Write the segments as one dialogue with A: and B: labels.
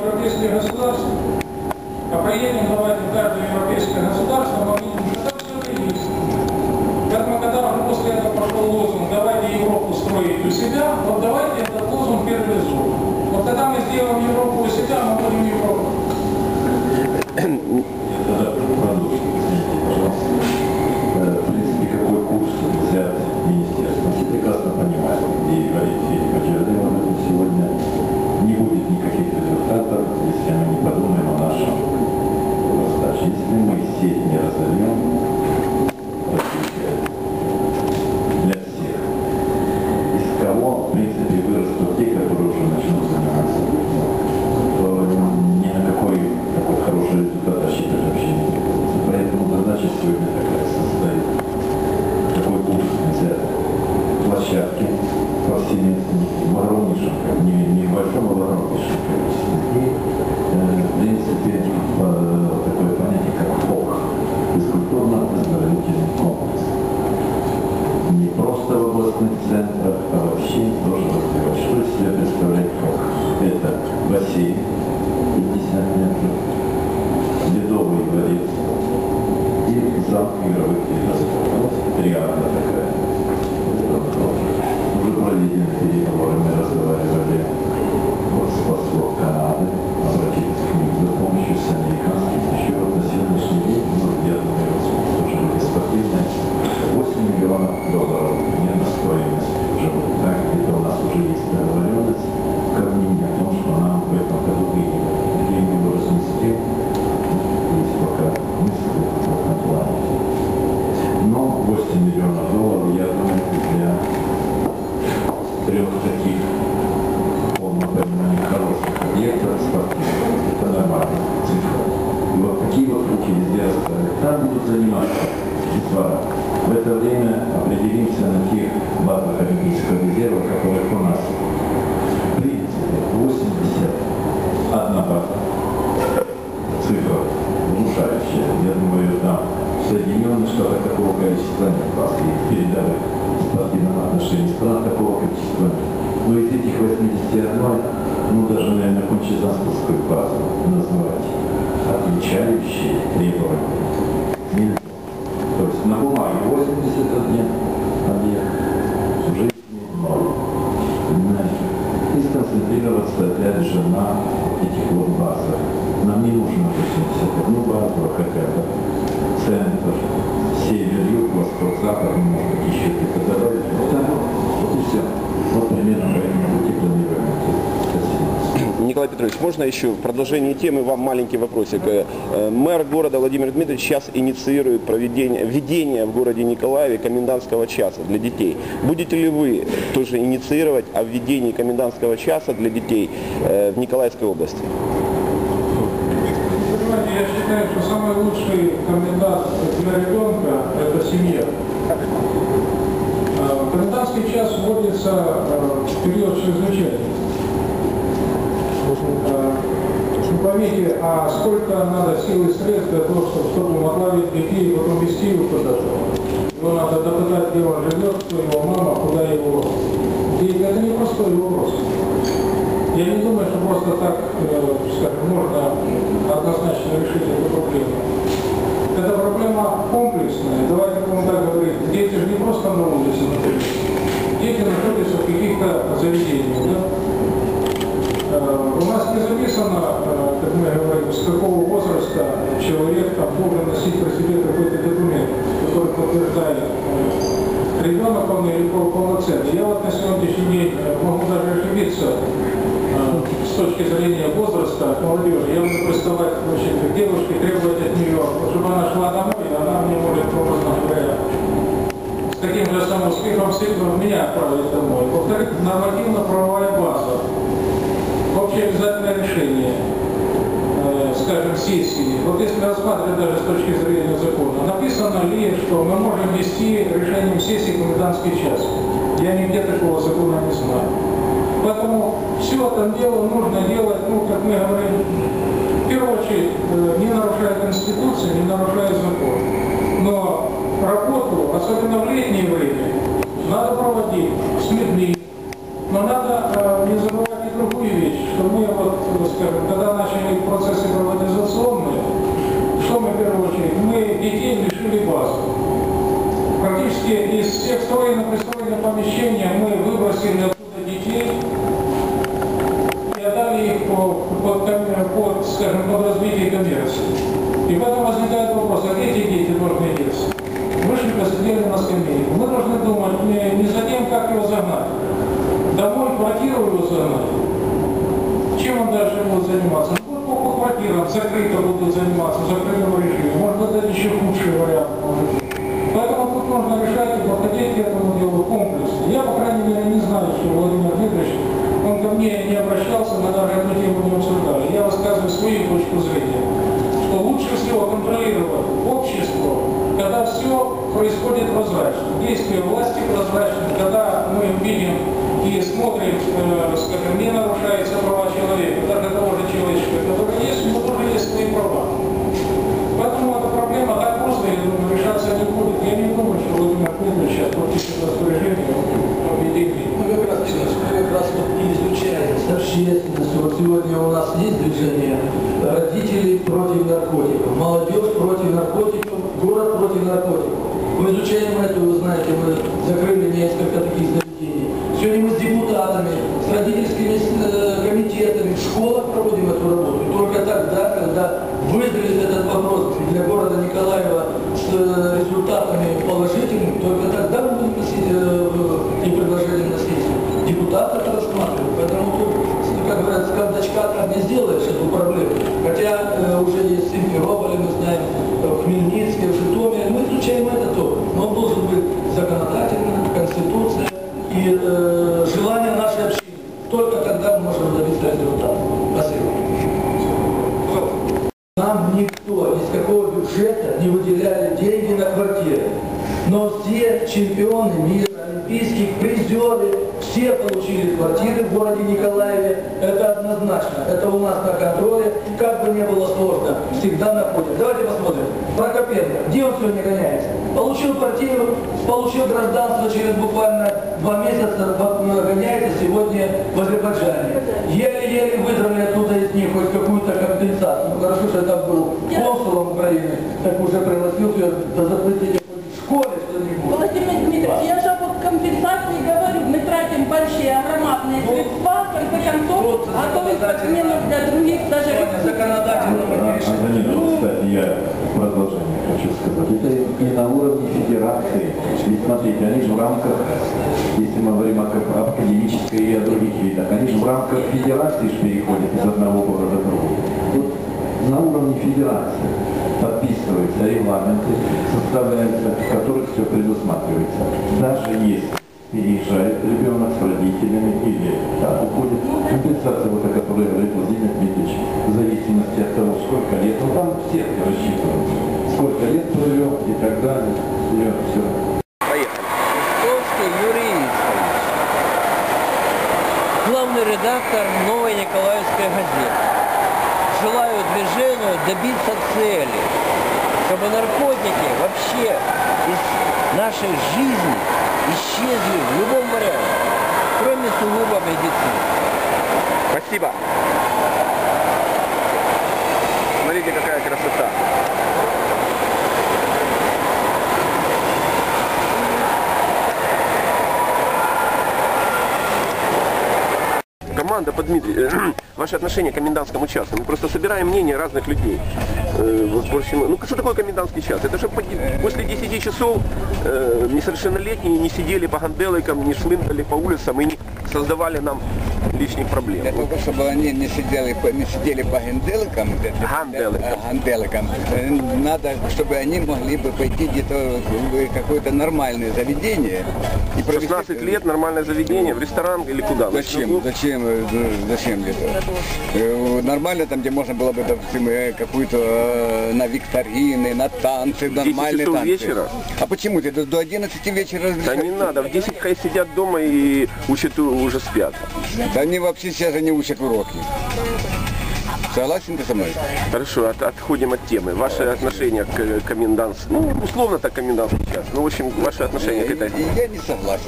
A: европейские государства, а поедем давайте в каждое европейское государство, мы видим, что там все это есть. Поэтому, когда уже после этого пошел лозунг «давайте Европу строить у себя», вот давайте этот лозунг реализуем. Вот когда мы сделаем Европу у себя, мы будем Европу.
B: Да, продолжим. Извините, пожалуйста. Э, В принципе, какой курс взят министерством, все прекрасно понимают. И Валерий Федорович об этом сегодня не будет никаких результатов, если мы не подумаем о нашем достаточно. Если мы сеть не разовьем, развитие для всех, из кого, в принципе, вырастут те, которые уже начнут заниматься, то ни на какой такой хороший результат рассчитывать вообще не приходится. Поэтому задача сегодня такая состоит. Такой курс взять площадки повсеместно, в Воронеженко, не, не в большом, а Воронеженко. И, э, в принципе, э, такое понятие, как ФОК, физкультурно-оздоровительный комплекс не просто в областных центрах, а вообще тоже развивать. Что из себя представляет ФОК? Это бассейн 50 метров, ледовый дворец и зал игровых видов. Вот триада такая. Уже проведены переговоры, мы разговаривали вот с послом Канады, обратились к ним за помощью с американским. Еще вот на сегодняшний день, ну, я думаю, тоже были спортивные, 8 миллионов долларов не на стоимость. Уже вот так, это у нас уже есть договоренность к мнению о том, что нам в этом году выйдет. Деньги мы разместим, есть пока мысли в этом плане. Но 8 миллионов долларов, я думаю, для трех таких, полного понимания, хороших объектов спортивных, это нормальная цифра. И вот такие вот руки везде оставить. Там будут заниматься детвора. стран такого количества. Но из этих 81, ну даже, наверное, кончезанскую базу назвать отличающие требования. Нельзя. То есть на бумаге 81 объект, уже жизни ноль. Понимаете? И сконцентрироваться опять же на этих вот базах. Нам не нужно 81 базу, а хотя бы центр, север, юг, восток, запад, может быть, еще 15.
C: Николай Петрович, можно еще в продолжении темы вам маленький вопросик. Э, э, Мэр города Владимир Дмитриевич сейчас инициирует проведение, введение в городе Николаеве комендантского часа для детей. Будете ли вы тоже инициировать о введении комендантского часа для детей э, в Николаевской области?
A: Понимаете, я считаю, что самый лучший кандидат для ребенка – это семья. А, Комендантский час вводится в период чрезвычайности. А, Поймите, а сколько надо сил и средств для того, чтобы, чтобы отловить детей и потом вести его куда-то? Его надо допытать, где он живет, кто его мама, куда его... И это не простой вопрос. Я не думаю, что просто так, э, скажем, можно однозначно решить эту проблему. Это проблема комплексная. Давайте будем так говорить. Дети же не просто на улице находятся. Дети находятся в каких-то заведениях. Да? У нас не записано, как мы говорим, с какого возраста человек там, должен носить при себе какой-то документ, который подтверждает, э, ребенок он или пол- полноценный. Я вот на сегодняшний день могу даже ошибиться э, с точки зрения возраста молодежи. Я буду приставать значит, к девушке, требовать от нее, чтобы она шла домой, и она мне может, образно говоря, с таким же самым успехом сильно меня отправить домой. Во-вторых, нормативно-правовая база общее обязательное решение, э, скажем, сессии, вот если рассматривать даже с точки зрения закона, написано ли, что мы можем вести решением сессии комендантский час? Я нигде такого закона не знаю. Поэтому все это дело нужно делать, ну, как мы говорим, в первую очередь, э, не нарушая Конституцию, не нарушая закон. Но работу, особенно в летнее время, надо проводить с людьми, но надо э, не забывать и другую вещь, что мы вот, скажем, когда и процессы приватизационные, что мы в первую очередь? Мы детей лишили базы. Практически из всех строено-пристроенных помещений мы выбросили оттуда детей и отдали их по- под, ком- под, скажем, под развитие коммерции. И потом возникает вопрос, а где эти дети должны деться? Вышли, посидели на скамейке. Мы должны думать не, не за тем, как его загнать. Домой, квартиру его загнать. Чем он дальше будет заниматься? Ну, по, квартирам закрыто будут заниматься, в закрытом режиме. Может быть, это еще худший вариант может быть. Поэтому тут нужно решать и подходить к этому делу комплексно. Я, по крайней мере, не знаю, что Владимир Дмитриевич, он ко мне не обращался, мы даже эту тему не обсуждали. Я высказываю свою точку зрения, что лучше всего контролировать общество, когда все происходит прозрачно. Действия власти прозрачны, когда мы видим и смотрим, э, скажем, не нарушаются права человека, даже того же человечка, который есть, у него тоже есть свои права. Поэтому эта проблема так просто, я думаю, решаться не будет. Я не думаю, что Владимир Путин сейчас подпишет распоряжение о введении.
D: Мы как раз, мы как раз вот и изучаем с общественностью. Вот сегодня у нас есть движение родителей против наркотиков, молодежь против наркотиков, наркотиков. Мы изучаем это, вы знаете, мы закрыли несколько таких заведений. Сегодня мы с депутатами, с родительскими э, комитетами в школах проводим эту работу. И только тогда, когда вызрелит этот вопрос для города Николаева с э, результатами положительными, только тогда мы будем носить э, и предложение на сессию. Депутаты это рассматривают. Поэтому как говорят, с кондачка там не сделаешь эту проблему. Нам никто из какого бюджета не выделяли деньги на квартиры. Но все чемпионы мира, олимпийских призеры, все получили квартиры в городе Николаеве. Это однозначно. Это у нас на контроле. Как бы не было сложно, всегда находят. Давайте посмотрим. Прокопенко. Где он сегодня гоняется? Получил квартиру, получил гражданство через буквально два месяца, э, гоняется сегодня в Азербайджане. Еле-еле выдрали оттуда из них хоть какую-то компенсацию. Ну хорошо, что я там был консулом Украины, так уже превратился до запретения в школе что-нибудь.
E: Владимир Дмитриевич, я же вот компенсации говорю, мы тратим большие, громадные
D: Ну,
E: средства, в конце концов,
D: вот
E: готовим
D: законодательно.
E: подмену для других, даже
D: Законодательно мы не решили.
B: Антонина, кстати, я продолжение хочу сказать. Это и на уровне федерации. Ведь смотрите, они же в рамках, если мы говорим о ак- академической и о других видах, они же в рамках федерации же переходят из одного города в другой. Вот на уровне федерации подписываются регламенты, составляются, в которых все предусматривается. Даже если переезжает ребенок с родителями или да, уходит компенсация, вот о которой говорит Владимир Дмитриевич, в зависимости от того, сколько лет, ну там все рассчитывают, сколько лет провел и так далее, все, все.
C: Поехали.
F: Московский Юрий Ильичевич, главный редактор Новой Николаевской газеты. Желаю движению добиться цели, чтобы наркотики вообще из нашей жизни исчезли в любом варианте, кроме сугубо медицины.
C: Спасибо. Смотрите, какая красота. Команда по Дмитрию, ваше отношение к комендантскому часу. Мы просто собираем мнение разных людей. Э, вот, в общем, ну что такое комендантский час? Это чтобы после 10 часов э, несовершеннолетние не сидели по ганделикам, не шлындали по улицам и не создавали нам лишних проблем.
G: Для того, чтобы они не сидели, не сидели по ганделикам,
C: Ганделикам.
G: ганделикам, надо, чтобы они могли бы пойти где-то в какое-то нормальное заведение и провести...
C: 16 лет, нормальное заведение, в ресторан или куда?
G: Зачем? Зачем? Зачем это? Э, Нормально там, где можно было бы, допустим, какую-то на викторины, на танцы, нормальные танцы.
C: вечера?
G: А почему? ты до 11 вечера
C: Да не надо, в 10 хай сидят дома и учат, уже спят.
G: Да они вообще сейчас они учат уроки. Согласен ты со мной?
C: Хорошо, от- отходим от темы. Ваше отношение к комендантству, ну, условно так комендантский час, ну, в общем, ваше отношение к этой...
G: И Я не согласен.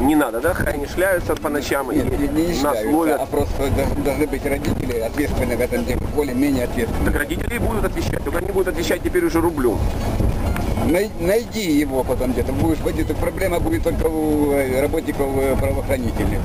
C: Не надо, да? Не шляются по ночам и
G: Нет, не, не
C: нас
G: считаю,
C: ловят.
G: а просто дол- должны быть родители ответственны в этом деле, более-менее ответственны.
C: Так родители и будут отвечать, только они будут отвечать теперь уже рублем.
G: Най- найди его потом где-то, будешь ходить, так проблема будет только у э, работников э, правоохранительных.